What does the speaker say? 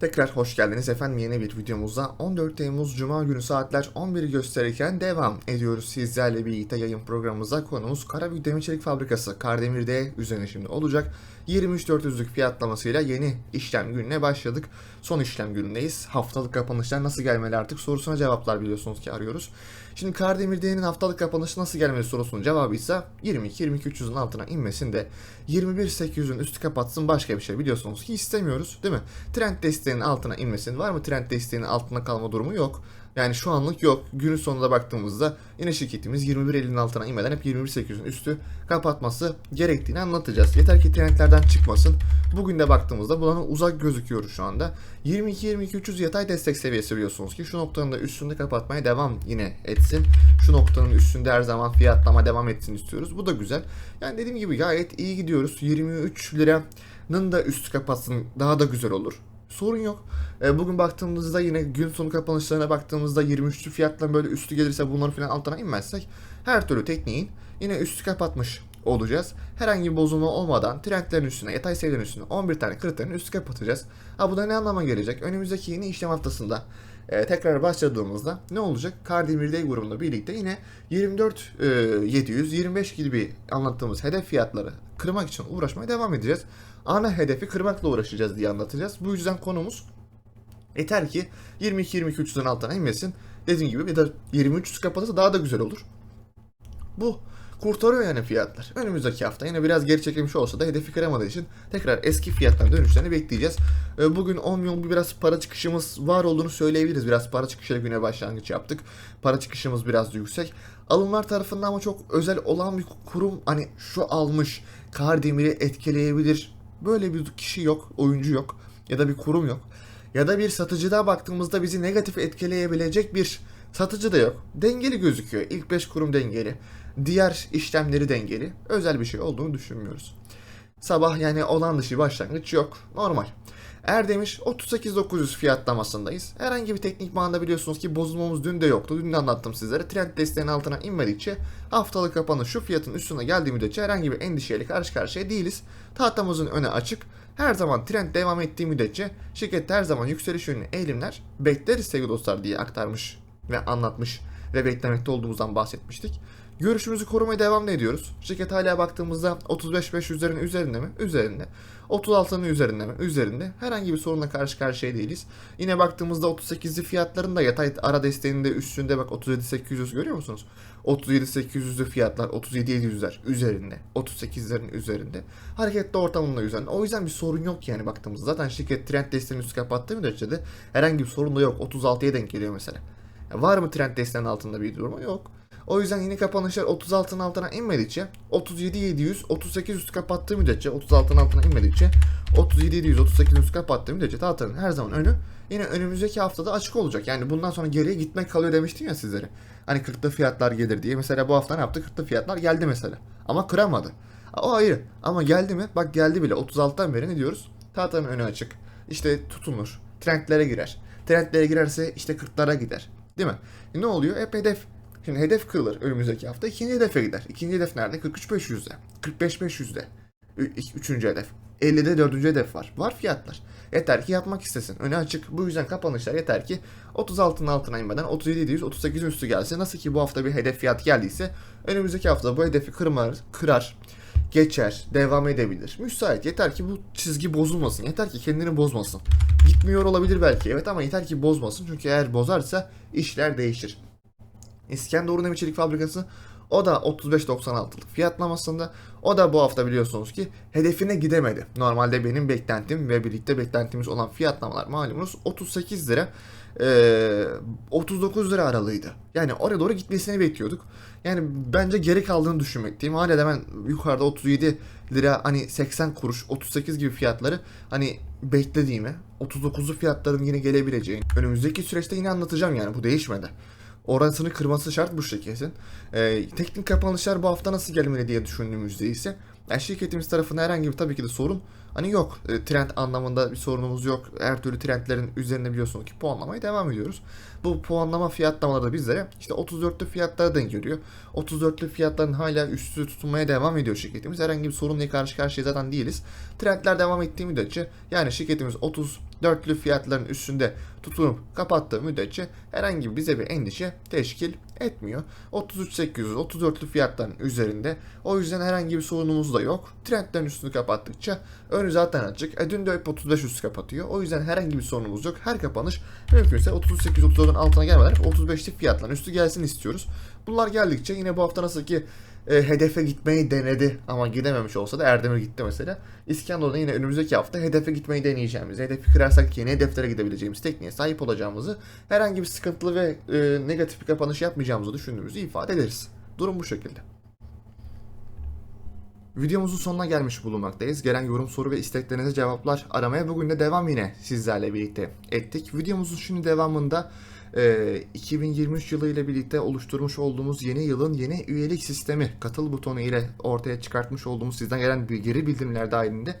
Tekrar hoş geldiniz efendim yeni bir videomuzda 14 Temmuz Cuma günü saatler 11'i gösterirken devam ediyoruz sizlerle birlikte yayın programımıza konumuz Karabük Demir Çelik Fabrikası Kardemir'de üzerine şimdi olacak 23.400'lük fiyatlamasıyla yeni işlem gününe başladık. Son işlem günündeyiz. Haftalık kapanışlar nasıl gelmeli artık sorusuna cevaplar biliyorsunuz ki arıyoruz. Şimdi Kardemir'de'nin haftalık kapanışı nasıl gelmeli sorusunun cevabı ise 22-22.300'ün altına inmesin de 21.800'ün üstü kapatsın başka bir şey biliyorsunuz ki istemiyoruz değil mi? Trend desteğinin altına inmesin. Var mı trend desteğinin altına kalma durumu yok. Yani şu anlık yok. Günün sonunda baktığımızda yine şirketimiz 21.50'nin altına inmeden hep 21.800'ün üstü kapatması gerektiğini anlatacağız. Yeter ki trendlerden çıkmasın. Bugün de baktığımızda buna uzak gözüküyor şu anda. 22-22.300 yatay destek seviyesi biliyorsunuz ki şu noktanın da üstünde kapatmaya devam yine etsin. Şu noktanın üstünde her zaman fiyatlama devam etsin istiyoruz. Bu da güzel. Yani dediğim gibi gayet iyi gidiyoruz. 23 liranın da üstü kapatsın daha da güzel olur. Sorun yok. E, bugün baktığımızda yine gün sonu kapanışlarına baktığımızda 23'lü fiyatla böyle üstü gelirse bunları falan altına inmezsek her türlü tekniğin yine üstü kapatmış olacağız. Herhangi bir bozulma olmadan trendlerin üstüne, yatay seviyelerin üstüne 11 tane kriterin üstü kapatacağız. Ha bu da ne anlama gelecek? Önümüzdeki yeni işlem haftasında e, tekrar başladığımızda ne olacak? Kardemir Day grubunda birlikte yine 24 e, 700 25 gibi anlattığımız hedef fiyatları kırmak için uğraşmaya devam edeceğiz. Ana hedefi kırmakla uğraşacağız diye anlatacağız. Bu yüzden konumuz yeter ki 22-23'den altına inmesin. Dediğim gibi bir de 23 kapatırsa daha da güzel olur. Bu kurtarıyor yani fiyatlar. Önümüzdeki hafta yine biraz geri çekilmiş olsa da hedefi kıramadığı için tekrar eski fiyattan dönüşlerini bekleyeceğiz. Ee, Bugün 10 milyon biraz para çıkışımız var olduğunu söyleyebiliriz. Biraz para çıkışıyla güne başlangıç yaptık. Para çıkışımız biraz yüksek. Alımlar tarafından ama çok özel olan bir kurum hani şu almış Kardemir'i etkileyebilir. Böyle bir kişi yok, oyuncu yok ya da bir kurum yok. Ya da bir satıcıda baktığımızda bizi negatif etkileyebilecek bir satıcı da yok. Dengeli gözüküyor. İlk 5 kurum dengeli. Diğer işlemleri dengeli. Özel bir şey olduğunu düşünmüyoruz. Sabah yani olan dışı başlangıç yok. Normal. Erdemiş 38.900 fiyatlamasındayız. Herhangi bir teknik bağında biliyorsunuz ki bozulmamız dün de yoktu. Dün de anlattım sizlere. Trend desteğinin altına inmedikçe haftalık kapanış şu fiyatın üstüne geldiği müddetçe herhangi bir endişeyle karşı karşıya değiliz. Tahtamızın önü açık. Her zaman trend devam ettiği müddetçe şirkette her zaman yükseliş yönlü eğilimler bekleriz sevgili dostlar diye aktarmış ve anlatmış ve beklemekte olduğumuzdan bahsetmiştik. Görüşümüzü korumaya devam ediyoruz. Şirket hala baktığımızda 35-500'lerin üzerinde mi? Üzerinde. 36'nın üzerinde mi? Üzerinde. Herhangi bir sorunla karşı karşıya değiliz. Yine baktığımızda 38'li fiyatların da yatay ara desteğinin de üstünde bak 37-800 görüyor musunuz? 37-800'lü fiyatlar 37-700'ler üzerinde. 38'lerin üzerinde. Hareketli ortamının da üzerinde. O yüzden bir sorun yok yani baktığımızda. Zaten şirket trend desteğinin üstü kapattığı müddetçe de herhangi bir sorun da yok. 36'ya denk geliyor mesela. Var mı trend desteğinin altında bir durumu? Yok. O yüzden yine kapanışlar 36'nın altına inmedikçe 37 700 38 üstü kapattığı müddetçe 36'nın altına inmedikçe 37 700 38 üstü kapattığı müddetçe tahtanın her zaman önü yine önümüzdeki haftada açık olacak. Yani bundan sonra geriye gitmek kalıyor demiştim ya sizlere. Hani 40'ta fiyatlar gelir diye. Mesela bu hafta ne yaptı? 40'ta fiyatlar geldi mesela. Ama kıramadı. O ayrı. Ama geldi mi? Bak geldi bile. 36'dan beri ne diyoruz? Tahtanın önü açık. İşte tutunur. Trendlere girer. Trendlere girerse işte 40'lara gider. Değil mi? E ne oluyor? Hep hedef Şimdi hedef kırılır önümüzdeki hafta. ikinci hedefe gider. İkinci hedef nerede? 43.500'de. 45.500'de. Ü- Üçüncü hedef. 50'de dördüncü hedef var. Var fiyatlar. Yeter ki yapmak istesin. Önü açık. Bu yüzden kapanışlar yeter ki 36'nın altına inmeden 37.700 38'in üstü gelse. Nasıl ki bu hafta bir hedef fiyat geldiyse önümüzdeki hafta bu hedefi kırmar, kırar, geçer, devam edebilir. Müsait. Yeter ki bu çizgi bozulmasın. Yeter ki kendini bozmasın. Gitmiyor olabilir belki evet ama yeter ki bozmasın. Çünkü eğer bozarsa işler değişir. İskenderun İçerik Fabrikası o da 35.96'lık fiyatlamasında. O da bu hafta biliyorsunuz ki hedefine gidemedi. Normalde benim beklentim ve birlikte beklentimiz olan fiyatlamalar malumunuz 38 lira eee, 39 lira aralığıydı. Yani oraya doğru gitmesini bekliyorduk. Yani bence geri kaldığını düşünmekteyim. Hala da ben yukarıda 37 lira hani 80 kuruş 38 gibi fiyatları hani beklediğimi 39'lu fiyatların yine gelebileceğini önümüzdeki süreçte yine anlatacağım yani bu değişmedi. Orasını kırması şart bu şirketin. Ee, teknik kapanışlar bu hafta nasıl gelmeli diye düşündüğümüzde ise yani şirketimiz tarafında herhangi bir tabii ki de sorun hani yok. E, trend anlamında bir sorunumuz yok. Her türlü trendlerin üzerine biliyorsunuz ki puanlamaya devam ediyoruz. Bu puanlama fiyatlamaları da bizlere işte 34'lü fiyatlara denk geliyor. 34'lü fiyatların hala üstü tutunmaya devam ediyor şirketimiz. Herhangi bir sorunla karşı karşıya zaten değiliz. Trendler devam ettiği müddetçe yani şirketimiz 34'lü fiyatların üstünde tutunup kapattığı müddetçe herhangi bize bir endişe teşkil etmiyor. 33.800 34'lü fiyatların üzerinde. O yüzden herhangi bir sorunumuz da yok. Trendlerin üstünü kapattıkça önü zaten açık. E dün de hep 35 üstü kapatıyor. O yüzden herhangi bir sorunumuz yok. Her kapanış mümkünse 38 34'ün altına gelmeden 35'lik fiyatların üstü gelsin istiyoruz. Bunlar geldikçe yine bu hafta nasıl ki e, hedefe gitmeyi denedi ama gidememiş olsa da Erdemir gitti mesela. İskenderun'da yine önümüzdeki hafta hedefe gitmeyi deneyeceğimizi, hedefi kırarsak yeni hedeflere gidebileceğimiz tekniğe sahip olacağımızı, herhangi bir sıkıntılı ve e, negatif bir kapanış yapmayacağımızı düşündüğümüzü ifade ederiz. Durum bu şekilde. Videomuzun sonuna gelmiş bulunmaktayız. Gelen yorum, soru ve isteklerinize cevaplar aramaya bugün de devam yine sizlerle birlikte ettik. Videomuzun şimdi devamında e, 2023 yılı ile birlikte oluşturmuş olduğumuz yeni yılın yeni üyelik sistemi katıl butonu ile ortaya çıkartmış olduğumuz sizden gelen geri bildirimler dahilinde